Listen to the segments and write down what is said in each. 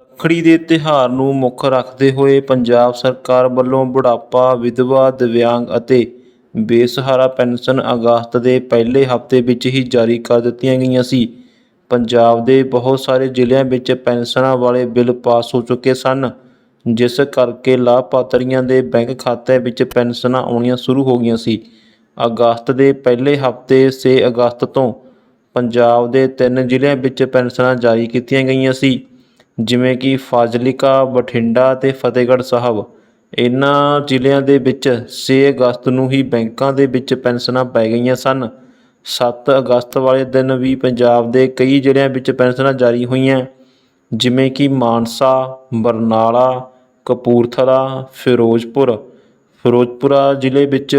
ਰੱਖੜੀ ਦੇ ਤਿਉਹਾਰ ਨੂੰ ਮੁੱਖ ਰੱਖਦੇ ਹੋਏ ਪੰਜਾਬ ਸਰਕਾਰ ਵੱਲੋਂ ਬੁਢਾਪਾ, ਵਿਧਵਾ, ਦਿਵਿਆਂਗ ਅਤੇ ਬੇਸਹਾਰਾ ਪੈਨਸ਼ਨ ਅਗਸਤ ਦੇ ਪਹਿਲੇ ਹਫ਼ਤੇ ਵਿੱਚ ਹੀ ਜਾਰੀ ਕਰ ਦਿੱਤੀਆਂ ਗਈਆਂ ਸੀ। ਪੰਜਾਬ ਦੇ ਬਹੁਤ ਸਾਰੇ ਜ਼ਿਲ੍ਹਿਆਂ ਵਿੱਚ ਪੈਨਸ਼ਨਾਂ ਵਾਲੇ ਬਿੱਲ ਪਾਸ ਹੋ ਚੁੱਕੇ ਸਨ, ਜਿਸ ਕਰਕੇ ਲਾਭਪਾਤਰੀਆਂ ਦੇ ਬੈਂਕ ਖਾਤਿਆਂ ਵਿੱਚ ਪੈਨਸ਼ਨਾਂ ਆਉਣੀਆਂ ਸ਼ੁਰੂ ਹੋ ਗਈਆਂ ਸੀ। ਅਗਸਤ ਦੇ ਪਹਿਲੇ ਹਫ਼ਤੇ 6 ਅਗਸਤ ਤੋਂ ਪੰਜਾਬ ਦੇ ਤਿੰਨ ਜ਼ਿਲ੍ਹਿਆਂ ਵਿੱਚ ਪੈਨਸ਼ਨਾਂ ਜਾਰੀ ਕੀਤੀਆਂ ਗਈਆਂ ਸੀ। ਜਿਵੇਂ ਕਿ ਫਾਜ਼ਿਲਕਾ, ਬਠਿੰਡਾ ਅਤੇ ਫਤਿਹਗੜ੍ਹ ਸਾਹਿਬ। ਇਹਨਾਂ ਜ਼ਿਲ੍ਹਿਆਂ ਦੇ ਵਿੱਚ 6 ਅਗਸਤ ਨੂੰ ਹੀ ਬੈਂਕਾਂ ਦੇ ਵਿੱਚ ਪੈਨਸ਼ਨਾਂ ਪੈ ਗਈਆਂ ਸਨ। 7 ਅਗਸਤ ਵਾਲੇ ਦਿਨ ਵੀ ਪੰਜਾਬ ਦੇ ਕਈ ਜ਼ਿਲ੍ਹਿਆਂ ਵਿੱਚ ਪੈਨਸ਼ਨਾਂ ਜਾਰੀ ਹੋਈਆਂ। ਜਿਵੇਂ ਕਿ ਮਾਨਸਾ, ਬਰਨਾਲਾ, ਕਪੂਰਥਲਾ, ਫਿਰੋਜ਼ਪੁਰ। ਫਿਰੋਜ਼ਪੁਰਾ ਜ਼ਿਲ੍ਹੇ ਵਿੱਚ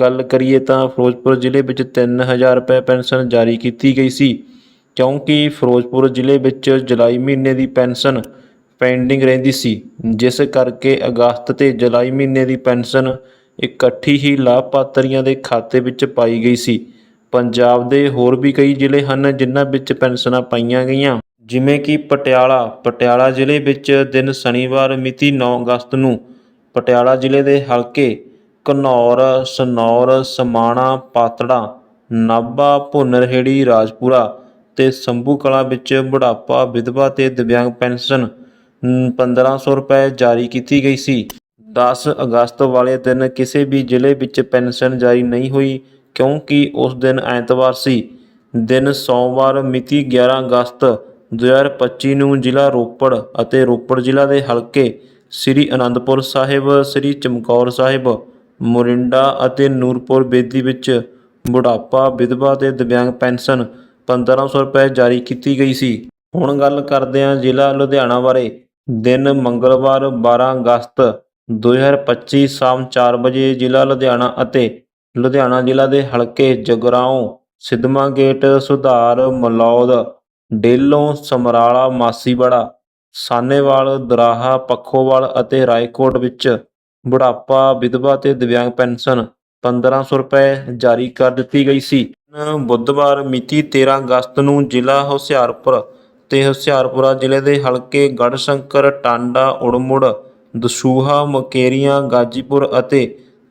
ਗੱਲ ਕਰੀਏ ਤਾਂ ਫਿਰੋਜ਼ਪੁਰ ਜ਼ਿਲ੍ਹੇ ਵਿੱਚ 3000 ਰੁਪਏ ਪੈਨਸ਼ਨ ਜਾਰੀ ਕੀਤੀ ਗਈ ਸੀ। ਕਿਉਂਕਿ ਫਿਰੋਜ਼ਪੁਰ ਜ਼ਿਲ੍ਹੇ ਵਿੱਚ ਜੁਲਾਈ ਮਹੀਨੇ ਦੀ ਪੈਨਸ਼ਨ ਪੈਂਡਿੰਗ ਰਹਿੰਦੀ ਸੀ, ਜਿਸ ਕਰਕੇ ਅਗਸਤ ਤੇ ਜੁਲਾਈ ਮਹੀਨੇ ਦੀ ਪੈਨਸ਼ਨ ਇਕੱਠੀ ਹੀ ਲਾਭਪਾਤਰੀਆਂ ਦੇ ਖਾਤੇ ਵਿੱਚ ਪਾਈ ਗਈ ਸੀ। ਪੰਜਾਬ ਦੇ ਹੋਰ ਵੀ ਕਈ ਜ਼ਿਲ੍ਹੇ ਹਨ ਜਿਨ੍ਹਾਂ ਵਿੱਚ ਪੈਨਸ਼ਨਾਂ ਪਾਈਆਂ ਗਈਆਂ, ਜਿਵੇਂ ਕਿ ਪਟਿਆਲਾ। ਪਟਿਆਲਾ ਜ਼ਿਲ੍ਹੇ ਵਿੱਚ ਦਿਨ ਸ਼ਨੀਵਾਰ ਮਿਤੀ 9 ਅਗਸਤ ਨੂੰ ਪਟਿਆਲਾ ਜ਼ਿਲ੍ਹੇ ਦੇ ਹਲਕੇ ਘਨੌਰ, ਸਨੌਰ, ਸਮਾਣਾ, ਪਾਤੜਾ, ਨਾਭਾ, ਭੁੰਨਰਹੇੜੀ, ਰਾਜਪੁਰਾ ਤੇ ਸੰਭੂ ਕਲਾਂ ਵਿੱਚ ਬੁਢਾਪਾ ਵਿਧਵਾ ਤੇ ਦਿਵਿਆਂਗ ਪੈਨਸ਼ਨ ਨ, 1500 ਰੁਪਏ ਜਾਰੀ ਕੀਤੀ ਗਈ ਸੀ। 10 ਅਗਸਤ ਵਾਲੇ ਦਿਨ ਕਿਸੇ ਵੀ ਜ਼ਿਲ੍ਹੇ ਵਿੱਚ ਪੈਨਸ਼ਨ ਜਾਰੀ ਨਹੀਂ ਹੋਈ ਕਿਉਂਕਿ ਉਸ ਦਿਨ ਐਤਵਾਰ ਸੀ। ਦਿਨ ਸੋਮਵਾਰ ਮਿਤੀ 11 ਅਗਸਤ 2025 ਨੂੰ ਜ਼ਿਲ੍ਹਾ ਰੋਪੜ ਅਤੇ ਰੋਪੜ ਜ਼ਿਲ੍ਹਾ ਦੇ ਹਲਕੇ ਸ੍ਰੀ ਅਨੰਦਪੁਰ ਸਾਹਿਬ ਸ੍ਰੀ ਚਮਕੌਰ ਸਾਹਿਬ ਮੋਰਿੰਡਾ ਅਤੇ ਨੂਰਪੁਰ ਬੇਦੀ ਵਿੱਚ ਬੁਢਾਪਾ ਵਿਧਵਾ ਤੇ ਦਿਵਿਆਂਗ ਪੈਨਸ਼ਨ 1500 ਰੁਪਏ ਜਾਰੀ ਕੀਤੀ ਗਈ ਸੀ। ਹੁਣ ਗੱਲ ਕਰਦੇ ਹਾਂ ਜ਼ਿਲ੍ਹਾ ਲੁਧਿਆਣਾ ਬਾਰੇ। ਦਿਨ ਮੰਗਲਵਾਰ 12 ਅਗਸਤ 2025 ਸ਼ਾਮ 4 ਵਜੇ ਜ਼ਿਲ੍ਹਾ ਲੁਧਿਆਣਾ ਅਤੇ ਲੁਧਿਆਣਾ ਜ਼ਿਲ੍ਹਾ ਦੇ ਹਲਕੇ ਜਗਰਾਓਂ ਸਿੱਧਵਾਂ ਗੇਟ, ਸੁਧਾਰ, ਮਲੌਦ, ਡੇਲੋਂ, ਸਮਰਾਲਾ, ਮਾਸੀਵਾੜਾ, ਸਾਨੇਵਾਲ, ਦਰਾਹਾ, ਪੱਖੋਵਾਲ ਅਤੇ ਰਾਏਕੋਟ ਵਿੱਚ ਬੁਢਾਪਾ, ਵਿਧਵਾ ਤੇ ਦਿਵਿਆਂਗ ਪੈਨਸ਼ਨ 1500 ਰੁਪਏ ਜਾਰੀ ਕਰ ਦਿੱਤੀ ਗਈ ਸੀ। ਬੁੱਧਵਾਰ ਮਿਤੀ 13 ਅਗਸਤ ਨੂੰ ਜ਼ਿਲ੍ਹਾ ਹੁਸ਼ਿਆਰਪੁਰ ਤੇ ਹੁਸ਼ਿਆਰਪੁਰਾ ਜ਼ਿਲ੍ਹੇ ਦੇ ਹਲਕੇ ਗੜਸ਼ੰਕਰ ਟਾਂਡਾ, ਉੜਮੁੜ, ਦਸੂਹਾ, ਮਕੇਰੀਆਂ, ਗਾਜੀਪੁਰ ਅਤੇ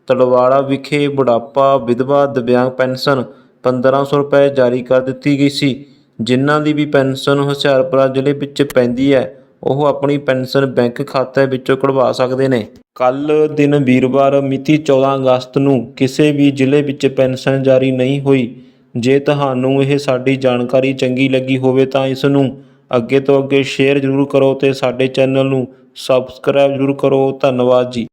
ਤਲਵਾੜਾ ਵਿਖੇ ਬੁਢਾਪਾ ਵਿਧਵਾ ਦਿਵਿਆਂਗ ਪੈਨਸ਼ਨ 1500 ਰੁਪਏ ਜਾਰੀ ਕਰ ਦਿੱਤੀ ਗਈ ਸੀ। ਜਿਨ੍ਹਾਂ ਦੀ ਵੀ ਪੈਨਸ਼ਨ ਹੁਸ਼ਿਆਰਪੁਰਾ ਜ਼ਿਲ੍ਹੇ ਵਿੱਚ ਪੈਂਦੀ ਹੈ, ਉਹ ਆਪਣੀ ਪੈਨਸ਼ਨ ਬੈਂਕ ਖਾਤੇ ਵਿੱਚੋਂ ਕਢਵਾ ਸਕਦੇ ਨੇ। ਕੱਲ ਦਿਨ ਵੀਰਵਾਰ ਮਿਤੀ 14 ਅਗਸਤ ਨੂੰ ਕਿਸੇ ਵੀ ਜ਼ਿਲ੍ਹੇ ਵਿੱਚ ਪੈਨਸ਼ਨ ਜਾਰੀ ਨਹੀਂ ਹੋਈ। ਜੇ ਤੁਹਾਨੂੰ ਇਹ ਸਾਡੀ ਜਾਣਕਾਰੀ ਚੰਗੀ ਲੱਗੀ ਹੋਵੇ ਤਾਂ ਇਸ ਨੂੰ ਅੱਗੇ ਤੋਂ ਅੱਗੇ ਸ਼ੇਅਰ ਜ਼ਰੂਰ ਕਰੋ ਅਤੇ ਸਾਡੇ ਚੈਨਲ ਨੂੰ ਸਬਸਕ੍ਰਾਈਬ ਜ਼ਰੂਰ ਕਰੋ। ਧੰਨਵਾਦ ਜੀ।